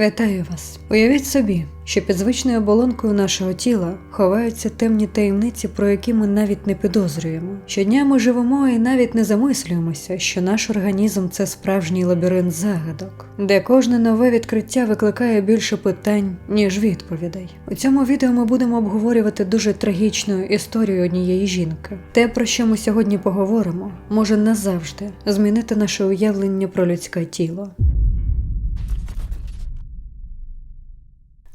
Вітаю вас. Уявіть собі, що під звичною оболонкою нашого тіла ховаються темні таємниці, про які ми навіть не підозрюємо. Щодня ми живемо і навіть не замислюємося, що наш організм це справжній лабіринт загадок, де кожне нове відкриття викликає більше питань, ніж відповідей. У цьому відео ми будемо обговорювати дуже трагічну історію однієї жінки. Те, про що ми сьогодні поговоримо, може назавжди змінити наше уявлення про людське тіло.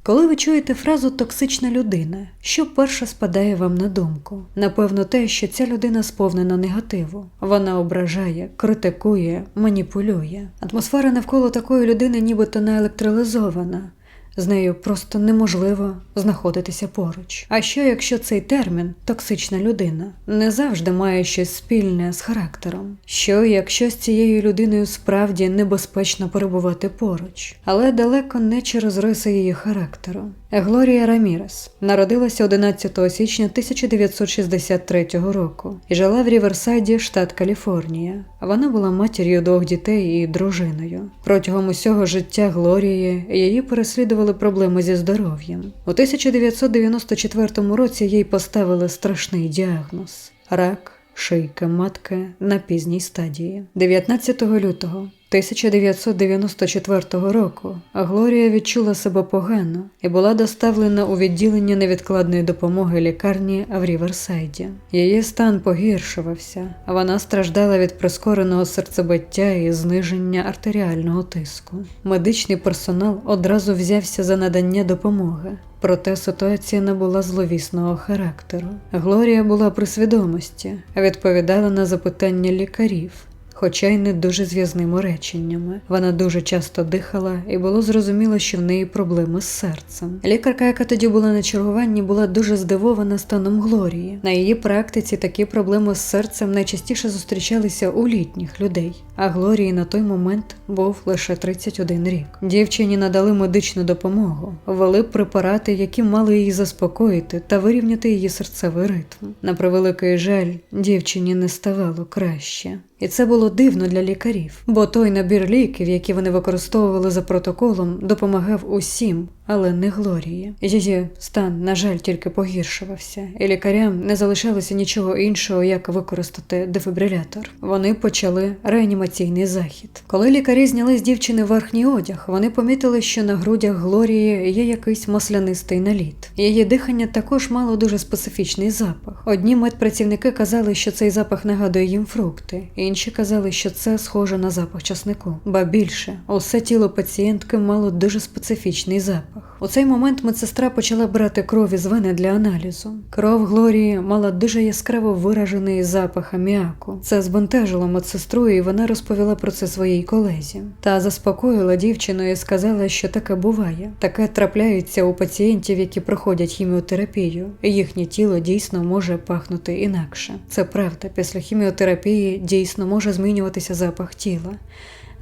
Коли ви чуєте фразу токсична людина, що перше спадає вам на думку? Напевно, те, що ця людина сповнена негативу. Вона ображає, критикує, маніпулює. Атмосфера навколо такої людини нібито наелектролизована. З нею просто неможливо знаходитися поруч. А що якщо цей термін токсична людина не завжди має щось спільне з характером? Що якщо з цією людиною справді небезпечно перебувати поруч, але далеко не через риси її характеру? Глорія Рамірес народилася 11 січня 1963 року і жила в Ріверсайді, штат Каліфорнія. Вона була матір'ю двох дітей і дружиною. Протягом усього життя Глорії її переслідували проблеми зі здоров'ям. У 1994 році їй поставили страшний діагноз рак шийки матки на пізній стадії. 19 лютого 1994 року Глорія відчула себе погано і була доставлена у відділення невідкладної допомоги лікарні в Ріверсайді. Її стан погіршувався, а вона страждала від прискореного серцебиття і зниження артеріального тиску. Медичний персонал одразу взявся за надання допомоги. Проте ситуація не була зловісного характеру. Глорія була при свідомості, відповідала на запитання лікарів хоча й не дуже зв'язними реченнями. Вона дуже часто дихала, і було зрозуміло, що в неї проблеми з серцем. Лікарка, яка тоді була на чергуванні, була дуже здивована станом Глорії. На її практиці такі проблеми з серцем найчастіше зустрічалися у літніх людей, а Глорії на той момент був лише 31 рік. Дівчині надали медичну допомогу, ввели препарати, які мали її заспокоїти та вирівняти її серцевий ритм. На превеликий жаль, дівчині не ставало краще. І це було дивно для лікарів, бо той набір ліків, які вони використовували за протоколом, допомагав усім, але не Глорії. Її стан, на жаль, тільки погіршувався, і лікарям не залишалося нічого іншого, як використати дефібрилятор. Вони почали реанімаційний захід. Коли лікарі зняли з дівчини верхній одяг, вони помітили, що на грудях Глорії є якийсь маслянистий наліт. Її дихання також мало дуже специфічний запах. Одні медпрацівники казали, що цей запах нагадує їм фрукти, інші казали, що це схоже на запах часнику. Ба більше, усе тіло пацієнтки мало дуже специфічний запах запах. У цей момент медсестра почала брати кров із вени для аналізу. Кров Глорії мала дуже яскраво виражений запах аміаку. Це збентежило медсестру, і вона розповіла про це своїй колезі. Та заспокоїла дівчину і сказала, що таке буває. Таке трапляється у пацієнтів, які проходять хіміотерапію. Їхнє тіло дійсно може пахнути інакше. Це правда, після хіміотерапії дійсно може змінюватися запах тіла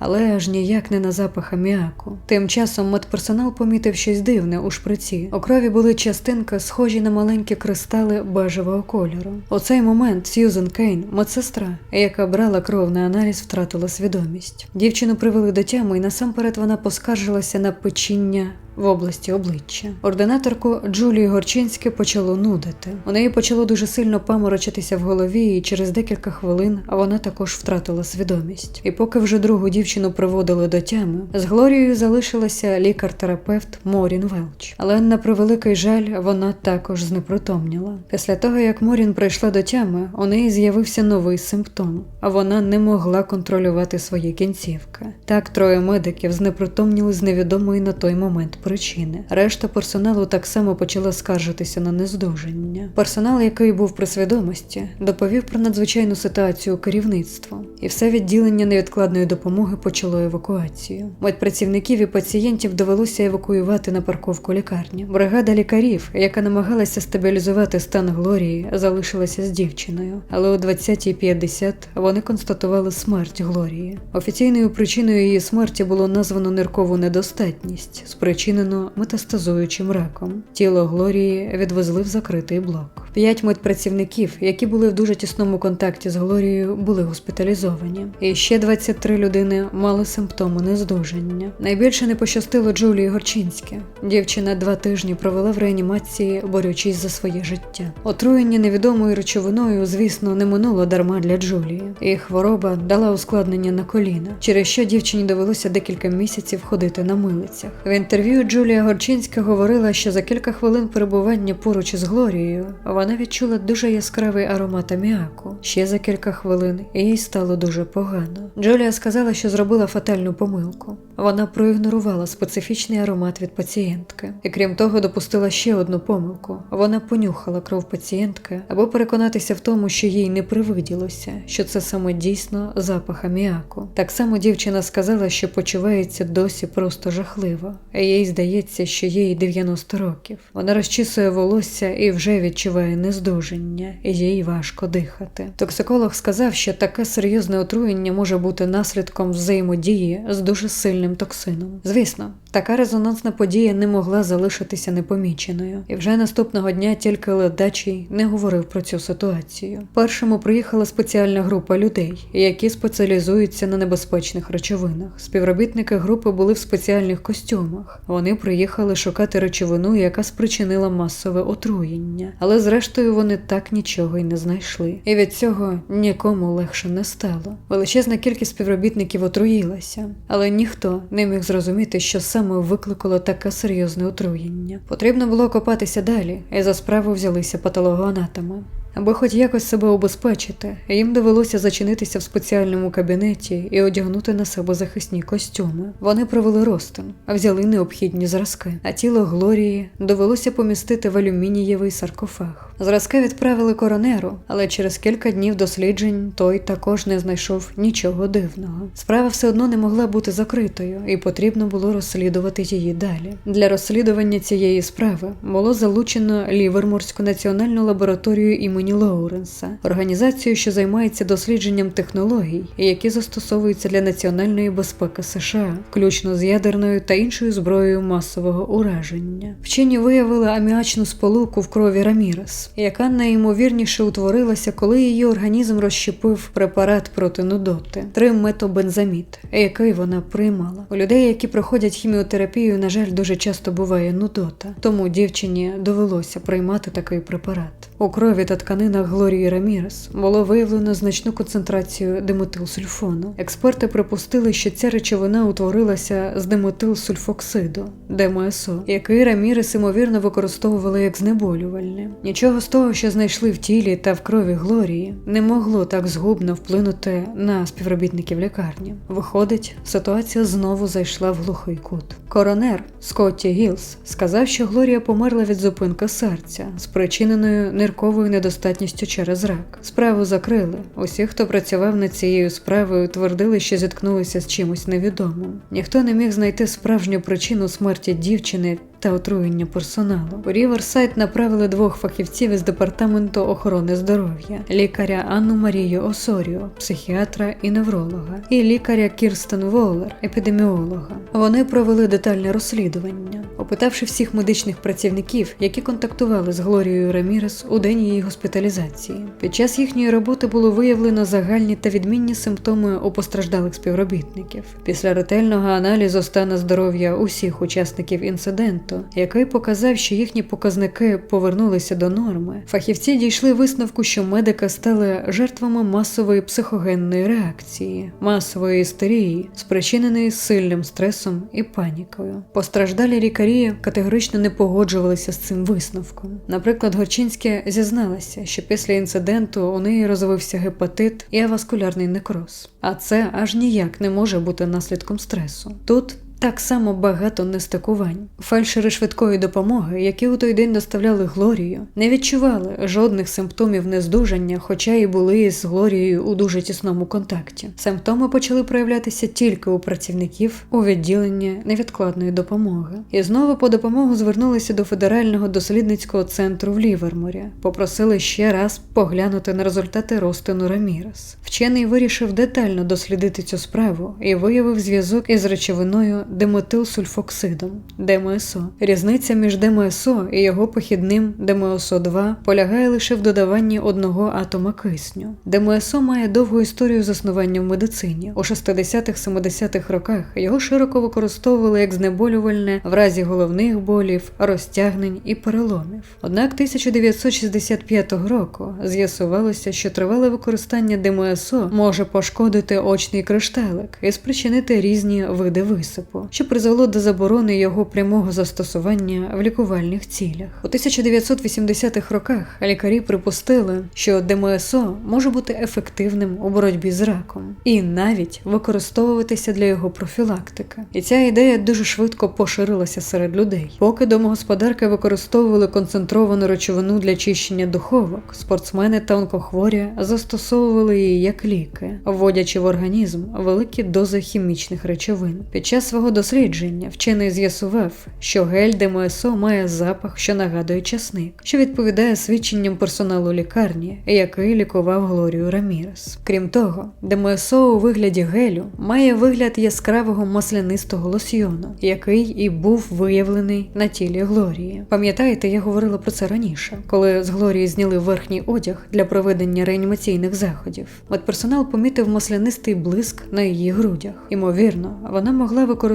але аж ніяк не на запах аміаку. Тим часом медперсонал помітив щось дивне у шприці. У крові були частинки, схожі на маленькі кристали бежевого кольору. У цей момент Сьюзен Кейн, медсестра, яка брала кров на аналіз, втратила свідомість. Дівчину привели до тями, і насамперед вона поскаржилася на печіння в області обличчя. Ординаторку Джулію Горчинське почало нудити. У неї почало дуже сильно паморочитися в голові, і через декілька хвилин вона також втратила свідомість. І поки вже другу дівчину приводили до тями, з Глорією залишилася лікар-терапевт Морін Велч. Але на превеликий жаль, вона також знепритомніла. Після того, як Морін прийшла до тями, у неї з'явився новий симптом, а вона не могла контролювати свої кінцівки. Так троє медиків знепритомніли з невідомої на той момент причини. Решта персоналу так само почала скаржитися на нездужання. Персонал, який був при свідомості, доповів про надзвичайну ситуацію керівництву, і все відділення невідкладної допомоги почало евакуацію. Медпрацівників і пацієнтів довелося евакуювати на парковку лікарні. Бригада лікарів, яка намагалася стабілізувати стан Глорії, залишилася з дівчиною, але о 20.50 вони констатували смерть Глорії. Офіційною причиною її смерті було названо ниркову недостатність з причин спричинено метастазуючим раком. Тіло Глорії відвезли в закритий блок. П'ять медпрацівників, які були в дуже тісному контакті з Глорією, були госпіталізовані. І ще 23 людини мали симптоми нездужання. Найбільше не пощастило Джулії Горчинське. Дівчина два тижні провела в реанімації, борючись за своє життя. Отруєння невідомою речовиною, звісно, не минуло дарма для Джулії. І хвороба дала ускладнення на коліна, через що дівчині довелося декілька місяців ходити на милицях. В інтерв'ю Джулія Горчинська говорила, що за кілька хвилин перебування поруч із Глорією вона відчула дуже яскравий аромат аміаку. Ще за кілька хвилин їй стало дуже погано. Джулія сказала, що зробила фатальну помилку. Вона проігнорувала специфічний аромат від пацієнтки, і крім того, допустила ще одну помилку. Вона понюхала кров пацієнтки, аби переконатися в тому, що їй не привиділося, що це саме дійсно запах аміаку. Так само дівчина сказала, що почувається досі просто жахливо, їй здається, що їй 90 років. Вона розчісує волосся і вже відчуває нездужання, і їй важко дихати. Токсиколог сказав, що таке серйозне отруєння може бути наслідком взаємодії з дуже сильним токсином. Звісно, така резонансна подія не могла залишитися непоміченою, і вже наступного дня тільки ледачий не говорив про цю ситуацію. Першому приїхала спеціальна група людей, які спеціалізуються на небезпечних речовинах. Співробітники групи були в спеціальних костюмах. Вони приїхали шукати речовину, яка спричинила масове отруєння, але зрештою вони так нічого й не знайшли. І від цього нікому легше не стало. Величезна кількість співробітників отруїлася, але ніхто не міг зрозуміти, що саме викликало таке серйозне отруєння. Потрібно було копатися далі, і за справу взялися патологоанатоми. Аби хоч якось себе убезпечити, їм довелося зачинитися в спеціальному кабінеті і одягнути на себе захисні костюми. Вони провели розтин, взяли необхідні зразки, а тіло Глорії довелося помістити в алюмінієвий саркофаг. Зразки відправили коронеру, але через кілька днів досліджень той також не знайшов нічого дивного. Справа все одно не могла бути закритою, і потрібно було розслідувати її далі. Для розслідування цієї справи було залучено Ліверморську національну лабораторію імені Лоуренса, організацію, що займається дослідженням технологій, які застосовуються для національної безпеки США, включно з ядерною та іншою зброєю масового ураження. Вчені виявили аміачну сполуку в крові Рамірес, яка найімовірніше утворилася, коли її організм розщепив препарат проти нудоти, триметобензамід, який вона приймала. У людей, які проходять хіміотерапію, на жаль, дуже часто буває нудота, тому дівчині довелося приймати такий препарат. У крові та тканинах Глорії Рамірес було виявлено значну концентрацію диметилсульфону. Експерти припустили, що ця речовина утворилася з диметилсульфоксиду ДМСО, який Рамірес ймовірно використовували як знеболювальне. Нічого з того, що знайшли в тілі та в крові Глорії, не могло так згубно вплинути на співробітників лікарні. Виходить, ситуація знову зайшла в глухий кут. Коронер Скотті Гілс сказав, що Глорія померла від зупинки серця, спричиненою нирковою недостатністю через рак. Справу закрили. Усі, хто працював над цією справою, твердили, що зіткнулися з чимось невідомим. Ніхто не міг знайти справжню причину смерті дівчини та отруєння персоналу. У Ріверсайд направили двох фахівців із департаменту охорони здоров'я: лікаря Анну Марію Осоріо, психіатра і невролога, і лікаря Кірстен Воллер, епідеміолога. Вони провели детальне розслідування, опитавши всіх медичних працівників, які контактували з Глорією Рамірес у день її госпіталізації. Під час їхньої роботи було виявлено загальні та відмінні симптоми у постраждалих співробітників. Після ретельного аналізу стану здоров'я усіх учасників інциденту, який показав, що їхні показники повернулися до норми, фахівці дійшли висновку, що медики стали жертвами масової психогенної реакції, масової істерії, спричиненої сильним стресом і панікою. Постраждалі лікарі категорично не погоджувалися з цим висновком. Наприклад, Горчинське зізналася, що після інциденту у неї розвився гепатит і аваскулярний некроз, а це аж ніяк не може бути наслідком стресу. Тут так само багато нестикувань. Фельдшери швидкої допомоги, які у той день доставляли Глорію, не відчували жодних симптомів нездужання, хоча й були з Глорією у дуже тісному контакті. Симптоми почали проявлятися тільки у працівників у відділенні невідкладної допомоги. І знову по допомогу звернулися до федерального дослідницького центру в Ліверморі, попросили ще раз поглянути на результати розтину Рамірес. Вчений вирішив детально дослідити цю справу і виявив зв'язок із речовиною диметилсульфоксидом ДМСО. Різниця між ДМСО і його похідним ДМСО2 полягає лише в додаванні одного атома кисню. ДМСО має довгу історію заснування в медицині. У 60-70-х роках його широко використовували як знеболювальне в разі головних болів, розтягнень і переломів. Однак 1965 року з'ясувалося, що тривале використання ДМСО може пошкодити очний кришталик і спричинити різні види висипу, що призвело до заборони його прямого застосування в лікувальних цілях. У 1980-х роках лікарі припустили, що ДМСО може бути ефективним у боротьбі з раком і навіть використовуватися для його профілактики. І ця ідея дуже швидко поширилася серед людей. Поки домогосподарки використовували концентровану речовину для чищення духовок, спортсмени та онкохворі застосовували її як ліки, вводячи в організм великі дози хімічних речовин. Під час свого дослідження вчений з'ясував, що гель ДМСО має запах, що нагадує часник, що відповідає свідченням персоналу лікарні, який лікував Глорію Рамірес. Крім того, ДМСО у вигляді гелю має вигляд яскравого маслянистого лосьйону, який і був виявлений на тілі Глорії. Пам'ятаєте, я говорила про це раніше, коли з Глорії зняли верхній одяг для проведення реанімаційних заходів. Медперсонал помітив маслянистий блиск на її грудях. Ймовірно, вона могла використовувати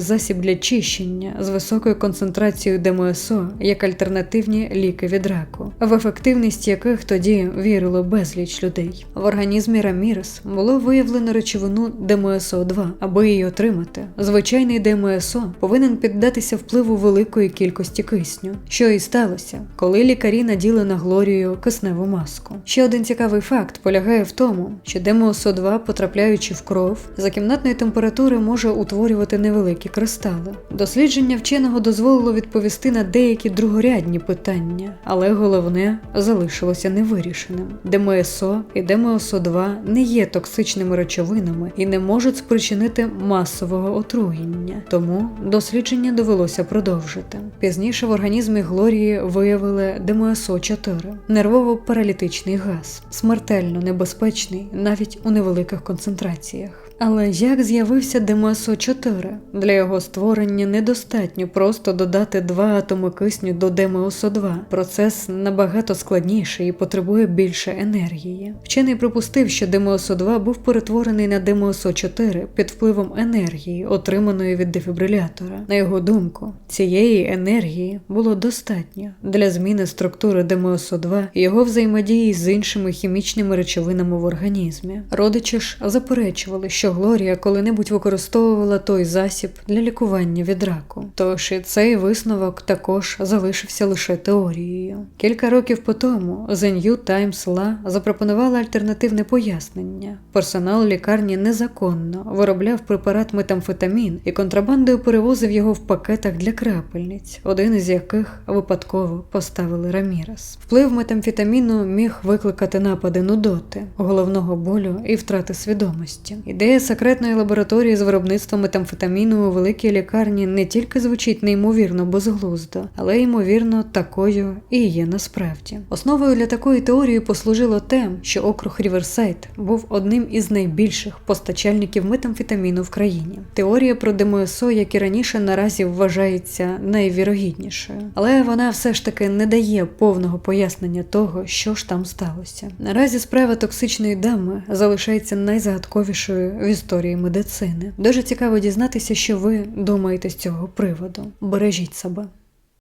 засіб для чищення з високою концентрацією ДМСО як альтернативні ліки від раку, в ефективність яких тоді вірило безліч людей. В організмі Рамірес було виявлено речовину ДМСО2. Аби її отримати, звичайний ДМСО повинен піддатися впливу великої кількості кисню, що і сталося, коли лікарі наділи на Глорію кисневу маску. Ще один цікавий факт полягає в тому, що ДМСО2, потрапляючи в кров, за кімнатної температури може утворювати невеликі кристали. Дослідження вченого дозволило відповісти на деякі другорядні питання, але головне залишилося невирішеним. ДМСО і ДМСО2 не є токсичними речовинами і не можуть спричинити масового отруєння, тому дослідження довелося продовжити. Пізніше в організмі Глорії виявили ДМСО4 нервово-паралітичний газ, смертельно небезпечний навіть у невеликих концентраціях. Але як з'явився ДМСО 4 Для його створення недостатньо просто додати два атоми кисню до ДМСО 2 Процес набагато складніший і потребує більше енергії. Вчений припустив, що ДМСО 2 був перетворений на ДМСО 4 під впливом енергії, отриманої від дефібрилятора. На його думку, цієї енергії було достатньо для зміни структури ДМСО 2 і його взаємодії з іншими хімічними речовинами в організмі. Родичі ж заперечували, що Глорія коли-небудь використовувала той засіб для лікування від раку. Тож і цей висновок також залишився лише теорією. Кілька років по тому The New Times La запропонувала альтернативне пояснення. Персонал лікарні незаконно виробляв препарат метамфетамін і контрабандою перевозив його в пакетах для крапельниць, один із яких випадково поставили Рамірес. Вплив метамфетаміну міг викликати напади нудоти, головного болю і втрати свідомості. Ідея секретної лабораторії з виробництвом метамфетаміну у великій лікарні не тільки звучить неймовірно безглуздо, але ймовірно такою і є насправді. Основою для такої теорії послужило те, що округ Ріверсайд був одним із найбільших постачальників метамфетаміну в країні. Теорія про ДМСО, як і раніше, наразі вважається найвірогіднішою, але вона все ж таки не дає повного пояснення того, що ж там сталося. Наразі справа токсичної дами залишається найзагадковішою в історії медицини. Дуже цікаво дізнатися, що ви думаєте з цього приводу. Бережіть себе.